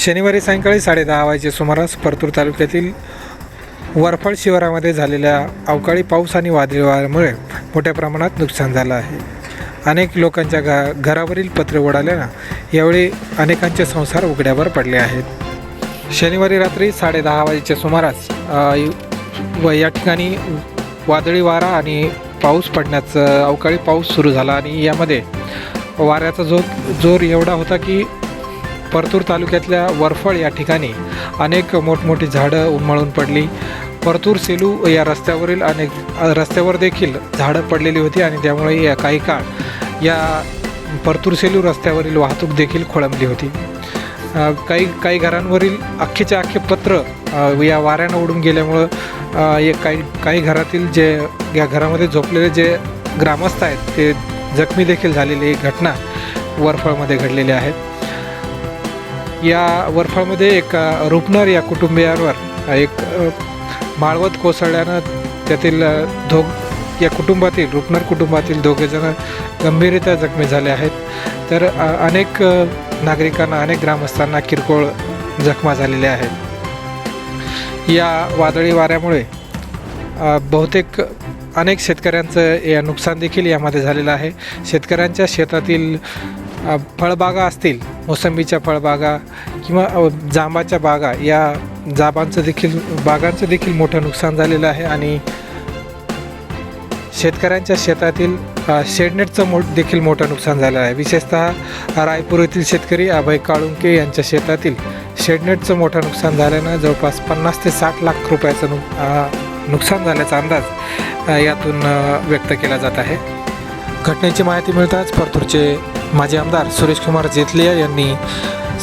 शनिवारी सायंकाळी साडेदहा वाजेच्या सुमारास परतूर तालुक्यातील वरफळ शिवारामध्ये झालेल्या अवकाळी पाऊस आणि वादळी वाऱ्यामुळे मोठ्या प्रमाणात नुकसान झालं आहे. अनेक लोकांच्या घा घरावरील पत्रे उडाल्यानं यावेळी अनेकांचे संसार उघड्यावर पडले आहेत. शनिवारी रात्री साडेदहा वाजेच्या सुमारास व या ठिकाणी वादळी वारा आणि पाऊस पडण्याचं अवकाळी पाऊस सुरू झाला आणि यामध्ये वाऱ्याचा जो जोर एवढा होता की परतूर तालुक्यातल्या वरफळ या ठिकाणी अनेक मोठमोठी झाडं उन्मळून पडली. परतूर सेलू या रस्त्यावरील अनेक रस्त्यावर देखील झाडं पडलेली होती आणि त्यामुळे या काही काळ या परतूर सेलू रस्त्यावरील वाहतूक देखील खोळंबली होती. काही काही घरांवरील अख्खेचे अख्खे पत्र या वाऱ्यानं उडून गेल्यामुळं एक काही काही घरातील जे या घरामध्ये झोपलेले जे ग्रामस्थ आहेत ते जखमी देखील झालेली एक घटना वरफळमध्ये घडलेली आहेत या वरफामध्ये एक रुपनर या कुटुंबियांवर एक माळवत कोसळल्यानं त्यातील दोघ या कुटुंबातील रुपनर कुटुंबातील दोघेजण गंभीररित्या जखमी झाले आहेत. तर अनेक नागरिकांना अनेक ग्रामस्थांना किरकोळ जखमा झालेल्या आहेत. या वादळी वाऱ्यामुळे बहुतेक अनेक शेतकऱ्यांचं या नुकसान देखील यामध्ये झालेलं आहे. शेतकऱ्यांच्या शेतातील फळबागा असतील मोसंबीच्या फळबागा किंवा जांबाच्या बागा या जांबांचं देखील बागांचं देखील मोठं नुकसान झालेलं आहे आणि शेतकऱ्यांच्या शेतातील शेडनेटचं मो देखील मोठं नुकसान झालं आहे. विशेषतः रायपूर येथील शेतकरी अभय काळुंके यांच्या शेतातील शेडनेटचं मोठं नुकसान झाल्यानं जवळपास पन्नास ते साठ लाख रुपयाचं नु नुकसान झाल्याचा अंदाज यातून व्यक्त केला जात आहे. घटनेची माहिती मिळताच परतूरचे माजी आमदार सुरेशकुमार जेतलिया यांनी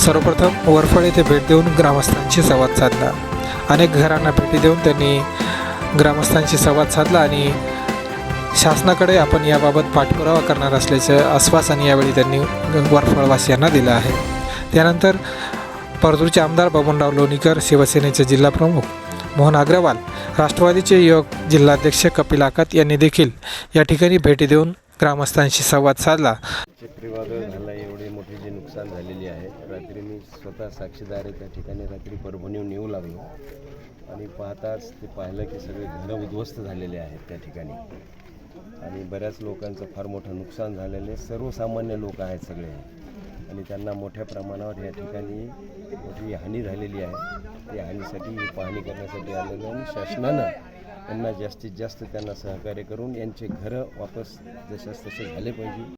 सर्वप्रथम वरफळ येथे भेट देऊन ग्रामस्थांशी संवाद साधला. अनेक घरांना भेटी देऊन त्यांनी ग्रामस्थांशी संवाद साधला आणि शासनाकडे आपण याबाबत पाठपुरावा करणार असल्याचं आश्वासन यावेळी त्यांनी वरफळवासियांना दिलं आहे. त्यानंतर परतूरचे आमदार बबनराव लोणीकर शिवसेनेचे जिल्हाप्रमुख मोहन अग्रवाल राष्ट्रवादीचे युवक जिल्हाध्यक्ष कपिल आकात यांनी देखील या ठिकाणी भेटी देऊन ग्रामस्थांशी संवाद साधला. चक्रीवादळ झाला एवढी मोठी जी नुकसान झालेली आहे रात्री मी स्वतः साक्षीदार आहे त्या ठिकाणी रात्री परभणीहून येऊ लागलो. आणि पाहताच ते पाहिलं की सगळे घरं उद्ध्वस्त झालेले आहेत त्या ठिकाणी. आणि बऱ्याच लोकांचं फार मोठं नुकसान झालेलं आहे. सर्वसामान्य लोक आहेत सगळे. आणि त्यांना मोठ्या प्रमाणावर या ठिकाणी मोठी हानी झालेली आहे. त्या हानीसाठी पाहणी करण्यासाठी आलेलं आणि शासनानं त्यांना जास्तीत जास्त त्यांना सहकार्य करून यांचे घरं वापस जशास तसे झाले पाहिजे.